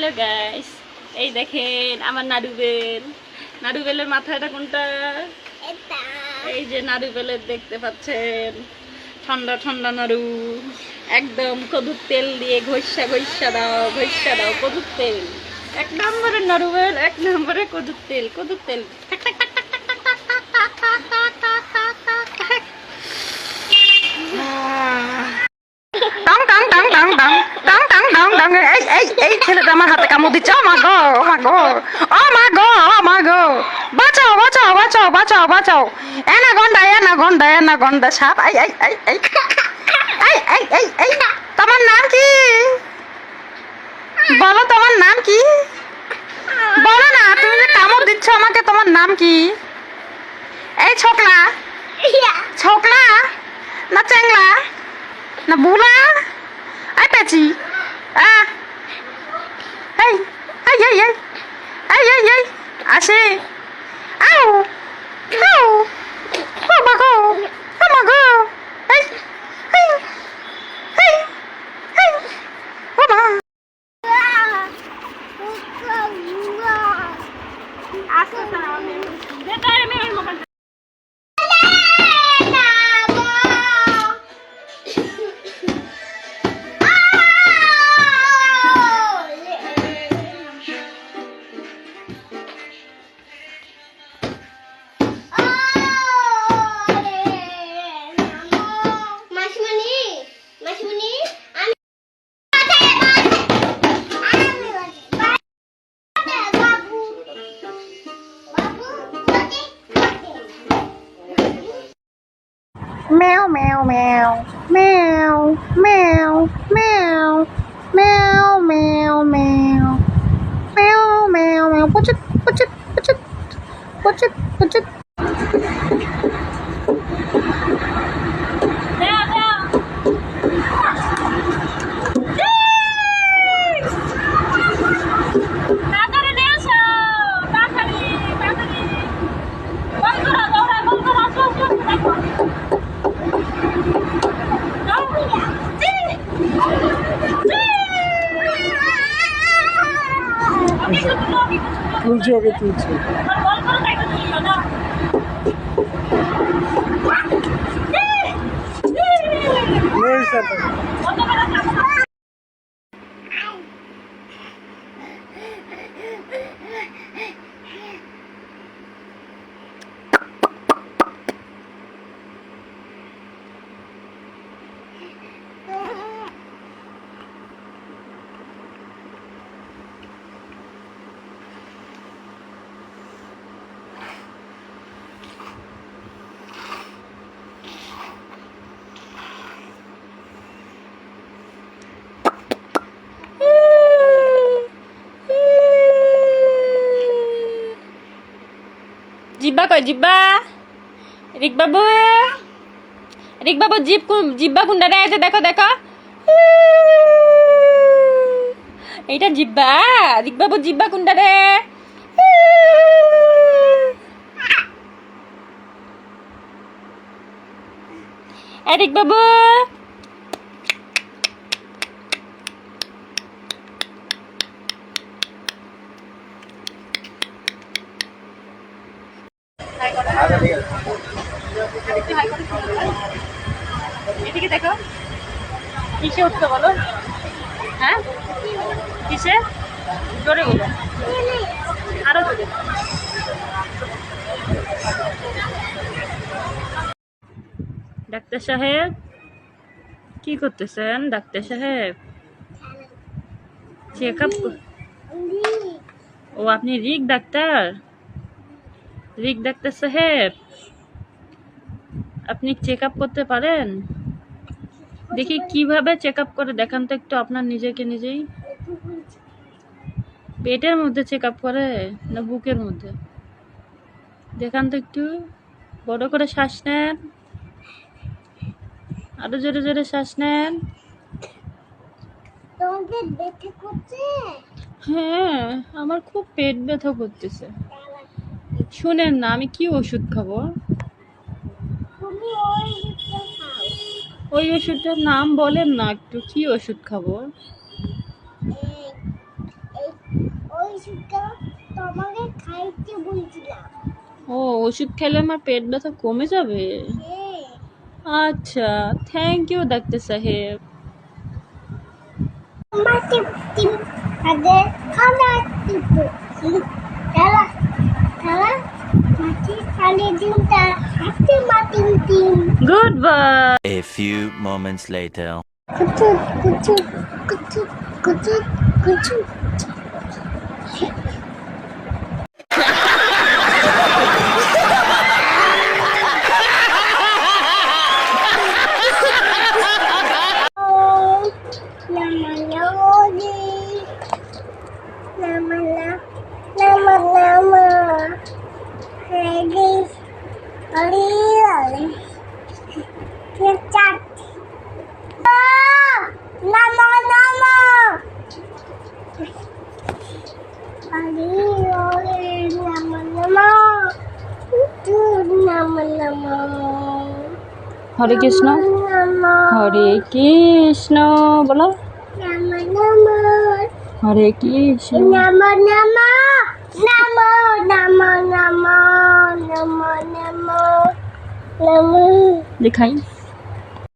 Hello guys এই দেখেন আমার নাড়ুবেল নাড়ুবেলের মাথাটা কোনটা? এই যে নাড়ুবেলের দেখতে পাচ্ছেন। ঠান্ডা ঠান্ডা নাড়ু। একদম কদুর তেল দিয়ে ঘষা ঘষা দাও ঘষা দাও কদুর তেল। এক নম্বরের নাড়ুবেল এক নম্বরে কদুর তেল কদুর তেল। টং এই এই এই ছেলেটা আমার হাতে কামড় দিচ্ছে। ও মা গো, ও মা গো, ও মা গো, ও মা গো। বাঁচাও বাঁচাও বাঁচাও বাঁচাও বাঁচাও। এনা গন্ডা এনা গন্ডা এনা গন্ডা সাপ। এই এই এই এই। এই এই এই এই। তোমার নাম কি? বলো তোমার নাম কি? বলো না, তুমি যে কামড় দিচ্ছ আমাকে, তোমার নাম কি? এই ছোকলা। ছোকলা? না চেংলা না বুলা? আই পেছি Hey! Hey, hey, hey! Hey, hey, hey! Así! ¡Au! ¡Au! ¡Oh, my God! ¡Oh, my God! ¡Hey! ¡Hey! ¡Hey! ¡Hey! ¡Oh, my God! Hasta mèo mèo. Mèo mèo mèo. Mèo mèo mèo. um dia tudo. জিব্বা কয়, জিব্বা? রিকবাবু? রিকবাবু, zip জিব্বা কুন্ডা আছে দেখো দেখো। এইটা জিব্বা। রিকবাবু, জিব্বা কুন্ডা রে? এরিক বাবু এদিকে দেখো। কিসে উঠতে বলো? হ্যাঁ? কিসে? জোরে বলো। আরও জোরে। ডাক্তার সাহেব, কি করতেছেন ডাক্তার সাহেব? চেক আপ ও, আপনি রিক ডাক্তার? রিক ডাক্তার সাহেব আপনি চেক আপ করতে পারেন? দেখি কীভাবে চেক আপ করে দেখান তো একটু আপনার নিজেকে নিজেই। পেটের মধ্যে চেক আপ করে না বুকের মধ্যে? দেখান তো একটু বড় করে শ্বাস নেন। আরও জোরে জোরে শ্বাস নেন। হ্যাঁ আমার খুব পেট ব্যথা করতেছে। শুনেন না, আমি কি ওষুধ খাব? ওই ওষুধটার নাম বলেন না, একটু কি ওষুধ খাব? ও, ওষুধ খেলে আমার পেট ব্যথা কমে যাবে? আচ্ছা থ্যাংক ইউ ডাক্তার সাহেব। আগে Goodbye. A few moments later. হরে কৃষ্ণ। হরে কৃষ্ণ বলো। হরে কৃষ্ণ। नमो नमो नमो नमो नमो नमो दिखाई